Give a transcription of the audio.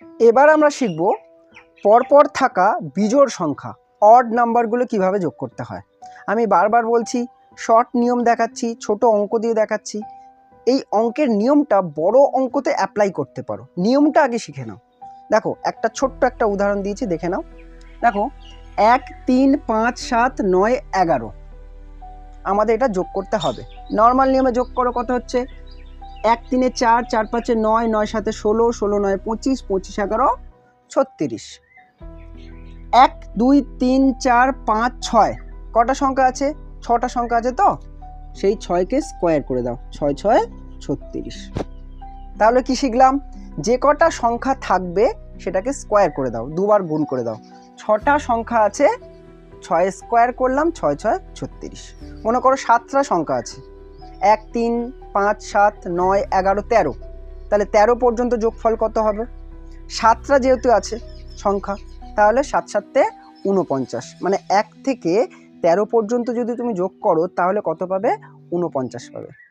এবার আমরা শিখব পরপর থাকা বিজোড় সংখ্যা অড নাম্বারগুলো কীভাবে যোগ করতে হয়। আমি বারবার বলছি শর্ট নিয়ম দেখাচ্ছি, ছোট অঙ্ক দিয়ে দেখাচ্ছি। এই অঙ্কের নিয়মটা বড় অঙ্কতে অ্যাপ্লাই করতে পারো। নিয়মটা আগে শিখে নাও। দেখো, একটা ছোট্ট একটা উদাহরণ দিয়েছি, দেখে নাও। দেখো, এক, তিন, পাঁচ, সাত, নয়, এগারো। আমাদের এটা যোগ করতে হবে। নর্মাল নিয়মে যোগ করো, কত হচ্ছে? এক তিনে চার চার পাঁচে নয় নয় সাথে ষোলো ষোলো নয় পঁচিশ পঁচিশ এগারো, ছত্রিশ। এক, দুই, তিন, চার, পাঁচ, ছয়। কটা সংখ্যা আছে? ছটা সংখ্যা আছে তো? সেই ছয়কে স্কোয়ার করে দাও। ছয় ছয়, ছত্রিশ। তাহলে কি শিখলাম? যে কটা সংখ্যা থাকবে সেটাকে স্কোয়ার করে দাও। দুবার গুণ করে দাও। ছটা সংখ্যা আছে, ছয় স্কোয়ার করলাম, ছয় ছয়, ছত্রিশ। মনে করো সাতটা সংখ্যা আছে। এক তিন পাঁচ সাত নয় এগারো তেরো। তাহলে তেরো পর্যন্ত যোগফল কত হবে? সাতটা যেহেতু আছে সংখ্যা, তাহলে সাত সাততে উনপঞ্চাশ মানে এক থেকে তেরো পর্যন্ত যদি তুমি যোগ করো, তাহলে কত পাবে? উনপঞ্চাশ পাবে।